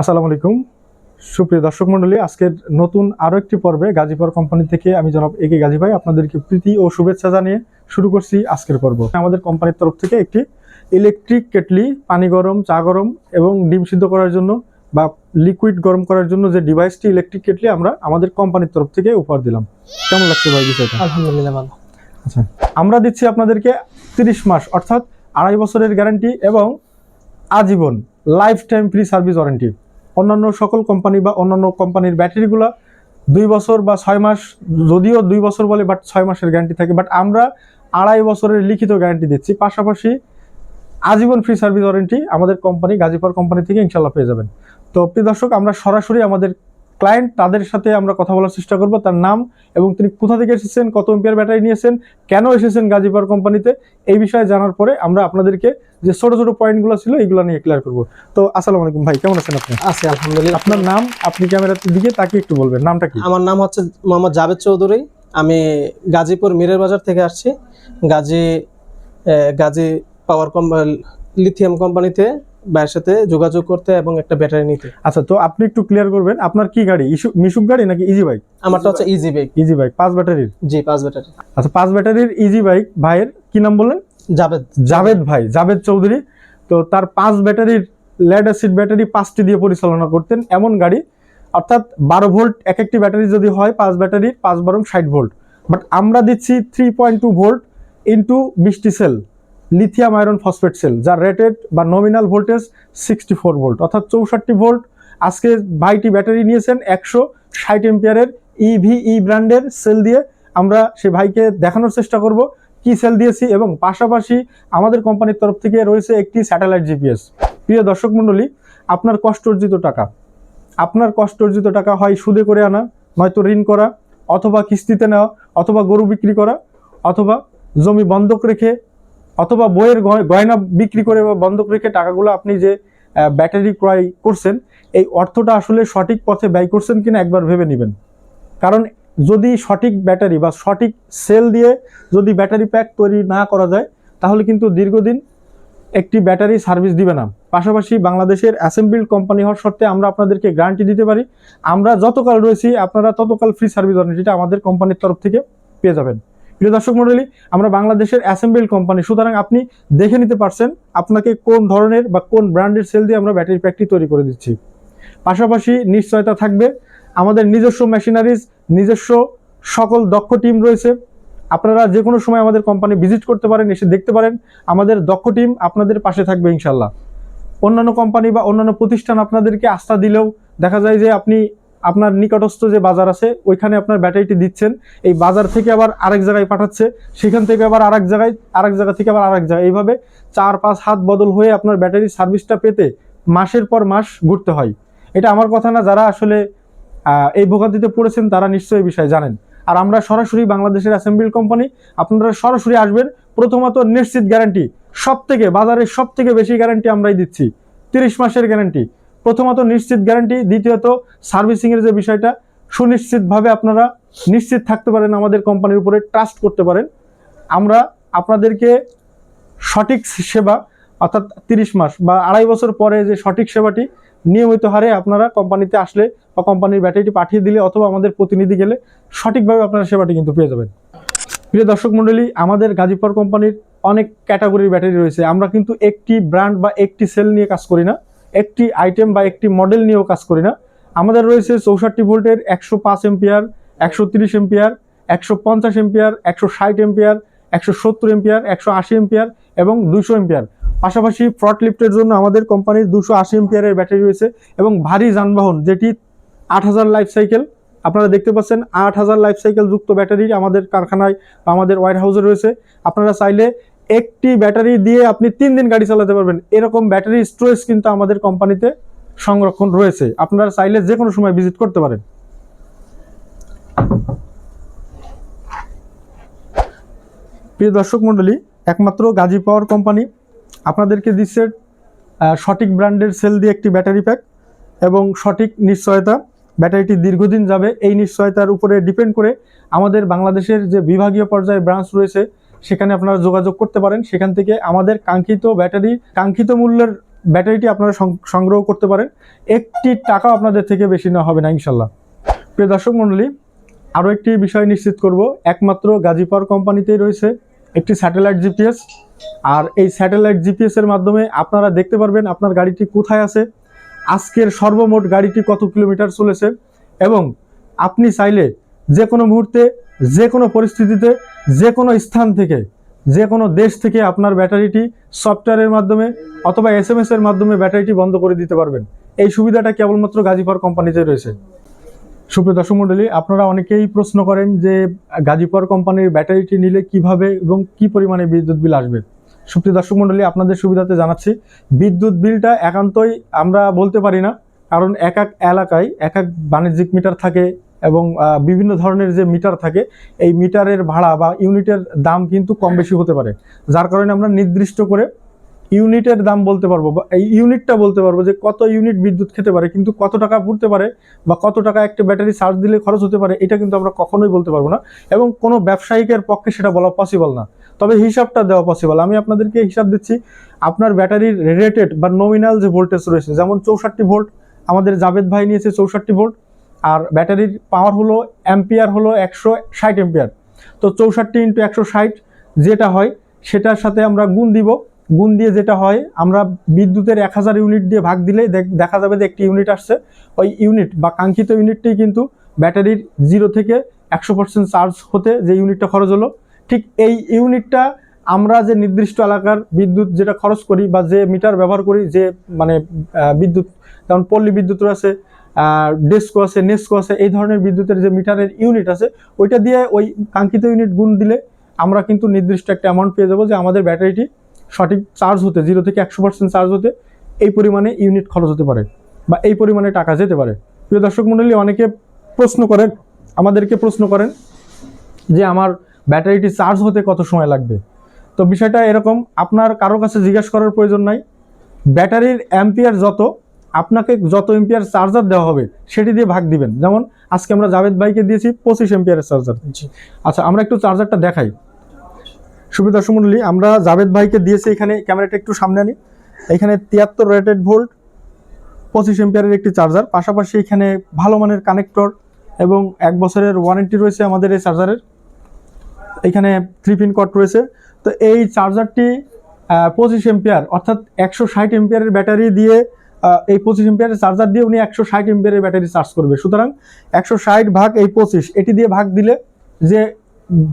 আসসালামু আলাইকুম। সুপ্রিয় দর্শক মণ্ডলী আজকের নতুন আরও একটি পর্বে গাজীপুর কোম্পানি থেকে আমি জনাব একে গাজী ভাই আপনাদেরকে প্রীতি ও শুভেচ্ছা জানিয়ে শুরু করছি আজকের পর্ব। আমাদের কোম্পানির তরফ থেকে একটি ইলেকট্রিক কেটলি পানি গরম চা গরম এবং ডিম সিদ্ধ করার জন্য বা লিকুইড গরম করার জন্য যে ডিভাইসটি ইলেকট্রিক কেটলি আমরা আমাদের কোম্পানির তরফ থেকে উপহার দিলাম। কেমন লাগছে ভাই বিষয়টা? আলহামদুলিল্লাহ ভালো। আচ্ছা আমরা দিচ্ছি আপনাদেরকে তিরিশ মাস অর্থাৎ আড়াই বছরের গ্যারান্টি এবং আজীবন life time free service warranty অন্যান্য সকল কোম্পানি বা অন্যান্য কোম্পানির ব্যাটারিগুলো দুই বছর বা ছয় মাস, যদিও দুই বছর বলে বাট ছয় মাসের গ্যারান্টি থাকে। বাট আমরা আড়াই বছরের লিখিত গ্যারান্টি দিচ্ছি। পাশাপাশি আজীবন ফ্রি সার্ভিস ওয়ারেন্টি আমাদের কোম্পানি গাজীপুর কোম্পানি থেকে ইনশাল্লাহ পেয়ে যাবেন। তো প্রিয় দর্শক, আমরা সরাসরি আমাদের ক্লায়েন্ট তাদের সাথে আমরা কথা বলার চেষ্টা করব তার নাম এবং তিনি কোথা থেকে এসেছেন কত এম্পিয়ার ব্যাটারি নিয়েছেন কেন এসেছেন গাজীপুর কোম্পানিতে এই বিষয়ে জানার পরে আমরা আপনাদেরকে যে ছোট ছোট পয়েন্টগুলো ছিল এইগুলো নিয়ে ক্লিয়ার করব। তো আসসালামু আলাইকুম ভাই কেমন আছেন আপনি? আছি আলহামদুলিল্লাহ। আপনার নাম আপনি ক্যামেরার দিকে তাকে একটু বলবেন নামটা কি? আমার নাম হচ্ছে মোহাম্মদ জাভেদ চৌধুরী। আমি গাজীপুর মিরের বাজার থেকে আসছি। Gazi Gazi power company lithium কোম্পানিতে ভাইয়ের সাথে যোগাযোগ করতে এবং একটা ব্যাটারি নিতে। আচ্ছা তো আপনি একটু ক্লিয়ার করবেন আপনার কি গাড়ি? মিশুক গাড়ি নাকি ইজি বাইক আমারটা হচ্ছে ইজি বাইক ইজি বাইক পাঁচ ব্যাটারির? জি পাঁচ ব্যাটারি। আচ্ছা পাঁচ ব্যাটারির ইজি বাইক ভাইয়ের কি নাম বললেন? জাভেদ। জাভেদ ভাই জাভেদ চৌধুরী। তো তার পাঁচ ব্যাটারির লেড অ্যাসিড ব্যাটারি পাঁচটি দিয়ে পরিচালনা করতেন এমন গাড়ি। অর্থাৎ বারো ভোল্ট এক একটি ব্যাটারি যদি হয় পাঁচ ব্যাটারির পাঁচ বারো ষাট ভোল্ট বাট আমরা দিচ্ছি three point two volt into বিশটি cell lithium iron phosphate cell যার রেটেড বা nominal voltage sixty four volt অর্থাৎ চৌষট্টি ভোল্ট আজকে ভাইটি ব্যাটারি নিয়েছেন একশো ষাট এম্পিয়ারের ইভিই ব্র্যান্ডের সেল দিয়ে। আমরা সে ভাইকে দেখানোর চেষ্টা করব কি সেল দিয়েছি এবং পাশাপাশি আমাদের কোম্পানির তরফ থেকে রয়েছে একটি স্যাটেলাইট জিপিএস প্রিয় দর্শক মণ্ডলী, আপনার কষ্ট অর্জিত টাকা। আপনার কষ্ট অর্জিত টাকা হয় সুদে করে আনা, নয়তো ঋণ করা, অথবা কিস্তিতে নেওয়া, অথবা গরু বিক্রি করা, অথবা জমি বন্ধক রেখে অথবা বইয়ের গয়- গয়না বিক্রি করে বা বন্ধক রেখে টাকাগুলো আপনি যে ব্যাটারি ক্রয় করছেন, এই অর্থটা আসলে সঠিক পথে ব্যয় করছেন কিনা একবার ভেবে নেবেন। কারণ যদি সঠিক ব্যাটারি বা সঠিক সেল দিয়ে যদি ব্যাটারি প্যাক তৈরি না করা যায়, তাহলে কিন্তু দীর্ঘদিন একটি ব্যাটারি সার্ভিস দিবে না। পাশাপাশি বাংলাদেশের অ্যাসেম্বলড কোম্পানি হওয়ার সত্ত্বে আমরা আপনাদেরকে গ্যারান্টি দিতে পারি, আমরা যতকাল রয়েছি, আপনারা ততকাল ফ্রি সার্ভিস ওয়ারেন্টিটা আমাদের কোম্পানির তরফ থেকে পেয়ে যাবেন। প্রিয় দর্শক মণ্ডলী আমরা বাংলাদেশের অ্যাসেম্বল কোম্পানি, সুতরাং আপনি দেখে নিতে পারছেন আপনাকে কোন ধরনের বা কোন ব্র্যান্ডের সেল দিয়ে আমরা ব্যাটারি প্যাকটি তৈরি করে দিচ্ছি। পাশাপাশি নিশ্চয়তা থাকবে আমাদের নিজস্ব মেশিনারিজ নিজস্ব সকল দক্ষ টিম রয়েছে। আপনারা যে কোনো সময় আমাদের কোম্পানি ভিজিট করতে পারেন, এসে দেখতে পারেন। আমাদের দক্ষ টিম আপনাদের পাশে থাকবে ইনশাল্লাহ অন্যান্য কোম্পানি বা অন্যান্য প্রতিষ্ঠান আপনাদেরকে আস্থা দিলেও দেখা যায় যে আপনি আপনার নিকটস্থ যে বাজার আছে, ওইখানে আপনার ব্যাটারিটি দিচ্ছেন। এই বাজার থেকে আবার আরেক জায়গায় পাঠাচ্ছে, সেখান থেকে আবার আরেক জায়গায়, আরেক জায়গা থেকে আবার আরেক জায়গায়। এইভাবে চার, পাঁচ হাত বদল হয়ে আপনার ব্যাটারি সার্ভিসটা পেতে মাসের পর মাস ঘুরতে হয়। এটা আমার কথা না, যারা আসলে এই ভোগান্তিতে পড়েছেন, তারা নিশ্চয়ই বিষয়ে জানেন। আর আমরা সরাসরি বাংলাদেশের অ্যাসেম্বল কোম্পানি, আপনারা সরাসরি আসবেন, প্রথমত নিশ্চিত গ্যারান্টি সব থেকে বাজারের সব থেকে বেশি গ্যারান্টি আমরাই দিচ্ছি, তিরিশ মাসের গ্যারান্টি প্রথমত নিশ্চিত গ্যারান্টি দ্বিতীয়ত সার্ভিসিং এর যে বিষয়টা, সুনিশ্চিতভাবে আপনারা নিশ্চিত থাকতে পারেন আমাদের কোম্পানির উপরে ট্রাস্ট করতে পারেন। আমরা আপনাদেরকে সঠিক সেবা, অর্থাৎ তিরিশ মাস বা আড়াই বছর পরে যে সঠিক সেবাটি, নিয়মিত হারে আপনারা কোম্পানিতে আসলে বা কোম্পানির ব্যাটারিটি পাঠিয়ে দিলে অথবা আমাদের প্রতিনিধি গেলে সঠিকভাবে আপনারা সেবাটি কিন্তু পেয়ে যাবেন। প্রিয় দর্শক মণ্ডলী, আমাদের গাজীপুর কোম্পানির অনেক ক্যাটাগরির ব্যাটারি রয়েছে। আমরা কিন্তু একটি ব্র্যান্ড বা একটি সেল নিয়ে কাজ করি না। একটি আইটেম বা একটি মডেল নিয়েও কাজ করি না। আমাদের রয়েছে চৌষট্টি ভোল্টের একশো পাঁচ এম্পিয়ার একশো তিরিশ এম্পিয়ার একশো পঞ্চাশ এম্পিয়ার একশো ষাট এম্পিয়ার একশো সত্তর এম্পিয়ার একশো আশি এম্পিয়ার এবং দুশো এম্পিয়ার পাশাপাশি ফ্রট লিফটের জন্য আমাদের কোম্পানির দুশো আশি এম্পিয়ারের ব্যাটারি রয়েছে এবং ভারী যানবাহন, যেটি আট হাজার লাইফ সাইকেল আপনারা দেখতে পাচ্ছেন আট হাজার লাইফ সাইকেল যুক্ত ব্যাটারি আমাদের কারখানায় বা আমাদের ওয়ার হাউসে রয়েছে। আপনারা চাইলে একটি ব্যাটারি দিয়ে আপনি তিন দিন গাড়ি চালাতে পারবেন। এরকম ব্যাটারি স্টোরেজ কিন্তু আমাদের কোম্পানিতে সংরক্ষণ রয়েছে। আপনারা চাইলে যে কোনো সময় ভিজিট করতে পারেন। প্রিয় দর্শক মণ্ডলী, একমাত্র গাজী পাওয়ার কোম্পানি। আপনাদেরকে দিচ্ছে সঠিক ব্র্যান্ডের সেল দিয়ে একটি ব্যাটারি প্যাক এবং সঠিক নিশ্চয়তা। ব্যাটারিটি দীর্ঘদিন যাবে। এই নিশ্চয়তার উপরে ডিপেন্ড করে আমাদের বাংলাদেশের যে বিভাগীয় পর্যায়ে ব্রাঞ্চ রয়েছে সেখানে আপনারা যোগাযোগ করতে পারেন। সেখান থেকে আমাদের কাঙ্ক্ষিত ব্যাটারি, কাঙ্ক্ষিত মূল্যের ব্যাটারিটি আপনারা সংগ্রহ করতে পারেন। একটি টাকাও আপনাদের থেকে বেশি নেওয়া হবে না, ইনশাল্লাহ। প্রিয় দর্শক মণ্ডলী, আরও একটি বিষয় নিশ্চিত করব। একমাত্র গাজী পাওয়ার কোম্পানিতেই রয়েছে একটি স্যাটেলাইট জিপিএস। আর এই স্যাটেলাইট জিপিএস এর মাধ্যমে আপনারা দেখতে পারবেন আপনার গাড়িটি কোথায় আছে। আজকের সর্বমোট গাড়িটি কত কিলোমিটার চলেছে। এবং আপনি চাইলে যে কোনো মুহূর্তে, যে কোনো পরিস্থিতিতে, যে কোনো স্থান থেকে, যে কোনো দেশ থেকে আপনার ব্যাটারিটি সফটওয়্যারের মাধ্যমে অথবা এস এম এর মাধ্যমে ব্যাটারিটি বন্ধ করে দিতে পারবেন। এই সুবিধাটা কেবলমাত্র গাজীপুর কোম্পানিতে রয়েছে। সুপ্রিয় দর্শক মণ্ডলী, আপনারা অনেকেই প্রশ্ন করেন যে গাজীপুর কোম্পানির ব্যাটারিটি নিলে কীভাবে এবং কি পরিমাণে বিদ্যুৎ বিল আসবে। সুপ্রিয় দর্শক মণ্ডলী, আপনাদের সুবিধাতে জানাচ্ছি, বিদ্যুৎ বিলটা একান্তই আমরা বলতে পারি না, কারণ এক এক এলাকায়, এক এক বাণিজ্যিক মিটার থাকে এবং বিভিন্ন ধরনের যে মিটার থাকে, এই মিটারের ভাড়া বা ইউনিটের দাম কিন্তু কম বেশি হতে পারে। যার কারণে আমরা নির্দিষ্ট করে ইউনিটের দাম বলতে পারব বা এই ইউনিটটা বলতে পারব যে কত ইউনিট বিদ্যুৎ খেতে পারে, কিন্তু কত টাকা পড়তে পারে বা কত টাকা একটা ব্যাটারি চার্জ দিলে খরচ হতে পারে, এটা কিন্তু আমরা কখনোই বলতে পারব না। এবং কোনো ব্যবসায়িকের পক্ষে সেটা বলা পসিবল না। তবে হিসাবটা দেওয়া পসিবল আমি আপনাদেরকে হিসাব দিচ্ছি, আপনার ব্যাটারির রেটেড বা নমিনাল যে ভোল্টেজ রয়েছে, যেমন চৌষট্টি ভোল্ট আমাদের জাভেদ ভাই নিয়েছে চৌষট্টি ভোল্ট আর ব্যাটারির পাওয়ার হলো অ্যাম্পিয়ার হলো একশো ষাট এম্পিয়ার তো চৌষট্টি ইন্টু একশো ষাট যেটা হয়, সেটার সাথে আমরা গুণ দিব। গুণ দিয়ে যেটা হয়, আমরা বিদ্যুতের এক হাজার ইউনিট দিয়ে ভাগ দিলে দেখ- দেখা যাবে যে একটি ইউনিট আসছে। ওই ইউনিট বা কাঙ্ক্ষিত ইউনিটটি কিন্তু ব্যাটারির জিরো থেকে একশো পার্সেন্ট চার্জ হতে যে ইউনিটটা খরচ হলো, ঠিক এই ইউনিটটা আমরা যে নির্দিষ্ট এলাকার বিদ্যুৎ যেটা খরচ করি বা যে মিটার ব্যবহার করি, যে মানে বিদ্যুৎ, যেমন পল্লী বিদ্যুৎ আছে ডেস্কো আছে, নেস্কো আছে, এই ধরনের বিদ্যুতের যে মিটারের ইউনিট আছে, ওইটা দিয়ে ওই কাঙ্ক্ষিত ইউনিট গুণ দিলে আমরা কিন্তু নির্দিষ্ট একটা অ্যামাউন্ট পেয়ে যাব যে আমাদের ব্যাটারিটি সঠিক চার্জ হতে জিরো থেকে একশো পার্সেন্ট চার্জ হতে এই পরিমাণে ইউনিট খরচ হতে পারে বা এই পরিমাণে টাকা যেতে পারে। প্রিয় দর্শক মণ্ডলী অনেকে প্রশ্ন করেন, আমাদেরকে প্রশ্ন করেন যে আমার ব্যাটারিটি চার্জ হতে কত সময় লাগবে? তো বিষয়টা এরকম, আপনার কারও কাছে জিজ্ঞেস করার প্রয়োজন নাই। ব্যাটারির অ্যাম্পিয়ার যত আপনাকে যত এম্পিয়ার চার্জার দেওয়া হবে সেটি দিয়ে ভাগ দিবেন। যেমন আজকে আমরা জাভেদ ভাইকে দিয়েছি পঁচিশ এম্পিয়ারের চার্জার আচ্ছা আমরা একটু চার্জারটা দেখাই। সুবিধা সুমন্ডলী আমরা জাভেদ ভাইকে দিয়েছি এখানে ক্যামেরাটা একটু সামনে আনি। এখানে তিয়াত্তর রেটেড ভোল্ট পঁচিশ এম্পিয়ারের একটি চার্জার পাশাপাশি এখানে ভালো মানের কানেক্টর এবং এক বছরের ওয়ারেন্টি রয়েছে আমাদের এই চার্জারের এখানে থ্রি পিন কট রয়েছে। তো এই চার্জারটি পঁচিশ এম্পিয়ার অর্থাৎ একশো ষাট এম্পিয়ারের ব্যাটারি দিয়ে এই পঁচিশ এম্পিয়ারের চার্জার দিয়ে উনি একশো ষাট এম্পিয়ারের ব্যাটারি চার্জ করবে। সুতরাং একশো ষাট ভাগ এই পঁচিশ, এটি দিয়ে ভাগ দিলে যে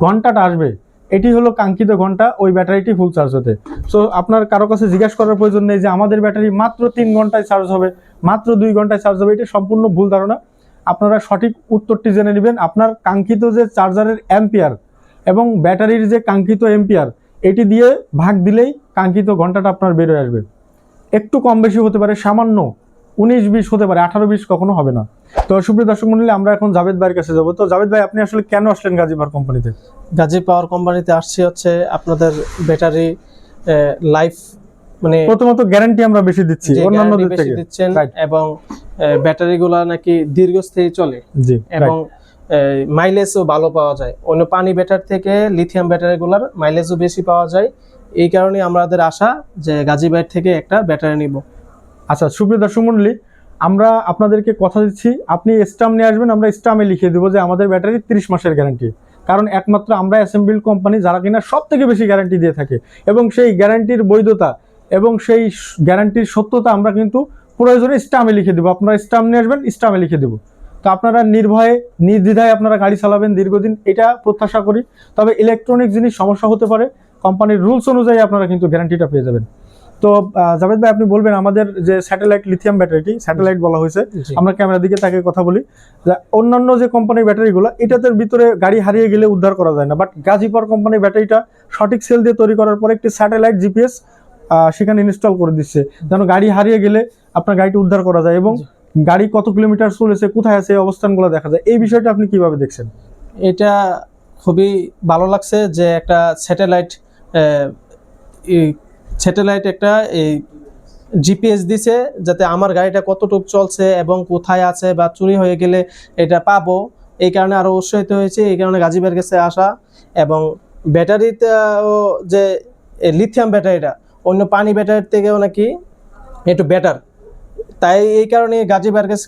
ঘন্টাটা আসবে, এটি হলো কাঙ্ক্ষিত ঘণ্টা ওই ব্যাটারিটি ফুল চার্জ হতে। সো আপনার কারও কাছে জিজ্ঞাসা করার প্রয়োজন নেই যে আমাদের ব্যাটারি মাত্র তিন ঘন্টায় চার্জ হবে, মাত্র দুই ঘন্টায় চার্জ হবে, এটি সম্পূর্ণ ভুল ধারণা। আপনারা সঠিক উত্তরটি জেনে নেবেন, আপনার কাঙ্ক্ষিত যে চার্জারের অ্যাম্পিয়ার এবং ব্যাটারির যে কাঙ্ক্ষিত এম্পিয়ার এটি দিয়ে ভাগ দিলেই কাঙ্ক্ষিত ঘন্টাটা আপনার বের হয়ে আসবে। একটু কম বেশি হতে পারে সামান্য উনিশ বিশ হতে পারে আঠারো বিশ কখনো হবে না। তো সুপ্রিয় দর্শক মন্ডলী আমরা এখন জাভেদ ভাইয়ের কাছে যাব। তো জাভেদ ভাই আপনি আসলে কেন আসলেন গাজীপার কোম্পানিতে? গাজী পাওয়ার কোম্পানিতে আসছি হচ্ছে আপনাদের ব্যাটারি লাইফ মানে প্রথমত গ্যারান্টি আমরা বেশি দিচ্ছি যে অন্যান্যদের guarantee বেশি থেকে। দিচ্ছেন. এবং ব্যাটারি গুলা নাকি দীর্ঘস্থায়ী চলে। জি এবং মাইলেজও ভালো পাওয়া যায়। অন্য পানি ব্যাটারি থেকে লিথিয়াম ব্যাটারি গুলার মাইলেজও বেশি পাওয়া যায়। এই কারণে আমাদের আশা যে গাজী বাইর থেকে একটা ব্যাটারি নিব। আচ্ছা সুপ্রিয় দর্শক আমরা আপনাদেরকে কথা দিচ্ছি। আপনি স্টাম নিয়ে আসবেন, আমরা স্টামে লিখে দেবো যে আমাদের ব্যাটারি তিরিশ মাসের গ্যারান্টি কারণ একমাত্র আমরা অ্যাসেম্বল কোম্পানি যারা কিনা সব থেকে বেশি গ্যারান্টি দিয়ে থাকে। এবং সেই গ্যারান্টির বৈধতা এবং সেই গ্যারান্টির সত্যতা আমরা কিন্তু প্রয়োজনে স্টামে লিখে দেবো। আপনারা স্টাম নিয়ে আসবেন স্টামে লিখে দেবো। তো আপনারা নির্ভয়ে, নির্দ্বিধায় আপনারা গাড়ি চালাবেন দীর্ঘদিন, এটা প্রত্যাশা করি। তবে ইলেকট্রনিক জিনিস সমস্যা হতে পারে। কোম্পানির রুলস অনুযায়ী আপনারা কিন্তু গ্যারান্টিটা পেয়ে যাবেন। তো জাভেদ ভাই আপনি বলবেন আমাদের যে স্যাটেলাইট লিথিয়াম ব্যাটারিটি স্যাটেলাইট বলা হয়েছে আমরা ক্যামেরার দিকে তাকে কথা বলি। অন্যান্য যে কোম্পানির ব্যাটারিগুলো এটাতে ভিতরে গাড়ি হারিয়ে গেলে উদ্ধার করা যায় না। বাট গাজীপুর কোম্পানির ব্যাটারিটা সঠিক সেল দিয়ে তৈরি করার পরে একটি স্যাটেলাইট জিপিএস সেখানে ইনস্টল করে দিচ্ছে। যেন গাড়ি হারিয়ে গেলে আপনার গাড়িটি উদ্ধার করা যায় এবং গাড়ি কত কিলোমিটার চলেছে কোথায় আছে এই অবস্থানগুলো দেখা যায়। এই বিষয়টা আপনি কীভাবে দেখছেন? এটা খুবই ভালো লাগছে যে একটা স্যাটেলাইট স্যাটেলাইট একটা, এই জিপিএস দিছে যাতে আমার গাড়িটা কতটুকু চলছে এবং কোথায় আছে বা চুরি হয়ে গেলে এটা পাবো। এই কারণে আরও উৎসাহিত হয়েছে, এই কারণে গাজীবের কাছে আসা এবং ব্যাটারিতেও যে লিথিয়াম ব্যাটারিটা, অন্য পানি ব্যাটারির থেকেও নাকি একটু বেটার তাই এই কারণে গাজী ভাইয়ের কাছে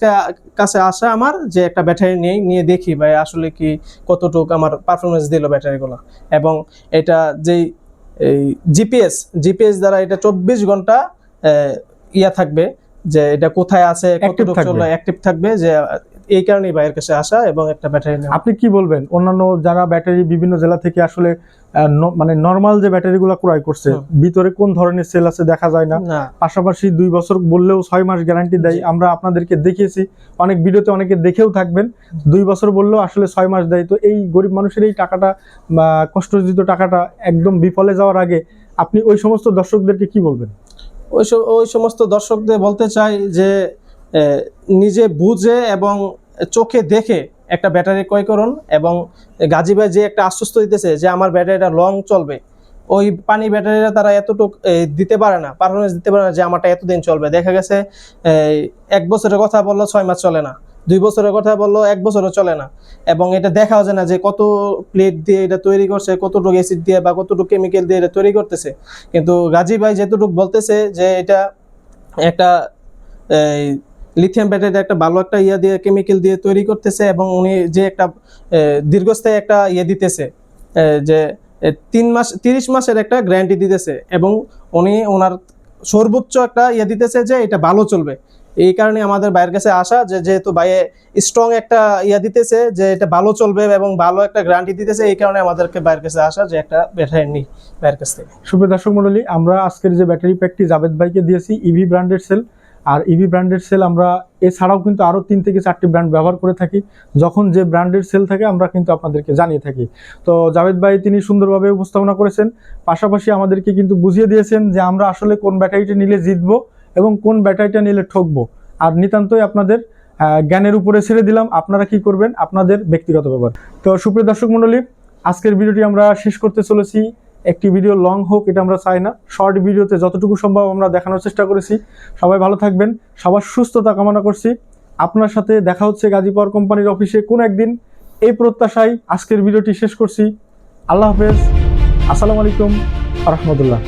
কাছে আসা আমার, যে একটা ব্যাটারি নিয়ে নিয়ে দেখি ভাই আসলে কি কতটুকু আমার পারফরমেন্স দিল ব্যাটারিগুলো। এবং এটা যেই এই জিপিএস জিপিএস দ্বারা এটা চব্বিশ ঘণ্টা ইয়া থাকবে যে এটা কোথায় আছে কতটুকু। চলে অ্যাক্টিভ থাকবে যে এই কারণেই ভাইয়ের কাছে আসা এবং একটা ব্যাটারি নেওয়া। আপনি কি বলবেন? অন্যান্য যারা ব্যাটারি বিভিন্ন জেলা থেকে আসলে মানে নর্মাল যে ব্যাটারিগুলো ক্রয় করছে ভিতরে কোন ধরনের সেল আছে দেখা যায় না? পাশাপাশি দুই বছর বললেও ছয় মাস গ্যারান্টি দেয়। আমরা আপনাদেরকে দেখিয়েছি অনেক ভিডিওতে অনেকে দেখেও থাকবেন। দুই বছর বললেও আসলে ছয় মাস দেয়। তো এই গরিব মানুষের এই টাকাটা বা কষ্টজিত টাকাটা একদম বিফলে যাওয়ার আগে আপনি ওই সমস্ত দর্শকদেরকে কি বলবেন? ওই ওই সমস্ত দর্শকদের বলতে চাই যে নিজে বুঝে এবং চোখে দেখে একটা ব্যাটারি ক্রয় করুন এবং গাজী ভাই যে একটা আশ্বস্ত দিতেছে যে আমার ব্যাটারিটা লং চলবে, ওই পানি ব্যাটারিটা তারা এতটুকু দিতে পারে না পারফরমেন্স দিতে পারে না যে আমারটা এতদিন চলবে। দেখা গেছে এক বছরের কথা বলল ছয় মাস চলে না, দুই বছরের কথা বলল এক বছরও চলে না এবং এটা দেখাও যায় না যে কত প্লেট দিয়ে এটা তৈরি করছে, কতটুকু অ্যাসিড দিয়ে বা কতটুকু কেমিক্যাল দিয়ে এটা তৈরি করতেছে। কিন্তু গাজী ভাই যেতটুকু বলতেছে যে এটা একটা লিথিয়াম ব্যাটারি একটা ভালো একটা ইয়া দিয়ে কেমিক্যাল দিয়ে তৈরি করতেছে এবং উনি যে একটা দীর্ঘস্থায়ী একটা ইয়ে দিতেছে যে তিন মাস, তিরিশ মাসের একটা গ্যারান্টি দিতেছে এবং উনি ওনার সর্বোচ্চ একটা ইয়ে দিতেছে যে এটা ভালো চলবে। এই কারণে আমাদের বাইরের কাছে আসা যে, যেহেতু বাইরে স্ট্রং একটা ইয়া দিতেছে যে এটা ভালো চলবে এবং ভালো একটা গ্যারান্টি দিতেছে, এই কারণে আমাদেরকে বাইরের কাছে আসা যে একটা ব্যাটারি নিই বাইরের কাছ থেকে। সুপ্রিয় দর্শক মণ্ডলী, আমরা আজকের যে ব্যাটারি প্যাকটি জাভেদ ভাইকে দিয়েছি ইভি ব্র্যান্ডের সেল আর ইভি ব্র্যান্ডের সেল আমরা এছাড়াও কিন্তু আরও তিন থেকে চারটি ব্র্যান্ড ব্যবহার করে থাকি। যখন যে ব্র্যান্ডের সেল থাকে, আমরা কিন্তু আপনাদেরকে জানিয়ে থাকি। তো জাভেদ ভাই, তিনি সুন্দরভাবে উপস্থাপনা করেছেন। পাশাপাশি আমাদেরকে কিন্তু বুঝিয়ে দিয়েছেন যে আমরা আসলে কোন ব্যাটারিটা নিলে জিতবো এবং কোন ব্যাটারিটা নিলে ঠকবো। আর নিতান্তই আপনাদের জ্ঞানের উপরে ছেড়ে দিলাম। আপনারা কি করবেন? আপনাদের ব্যক্তিগত ব্যাপার। তো সুপ্রিয় দর্শক মণ্ডলী, আজকের ভিডিওটি আমরা শেষ করতে চলেছি। একটি ভিডিও লং হোক, এটা আমরা চাই না। শর্ট ভিডিওতে যতটুকু সম্ভব আমরা দেখানোর চেষ্টা করেছি। সবাই ভালো থাকবেন, সবার সুস্থতা কামনা করছি। আপনার সাথে দেখা হচ্ছে গাজী পাওয়ার কোম্পানির অফিসে কোন একদিন। এই প্রত্যাশায় আজকের ভিডিওটি শেষ করছি। আল্লাহ হাফেজ। আসসালামু আলাইকুম রহমতুল্লাহ।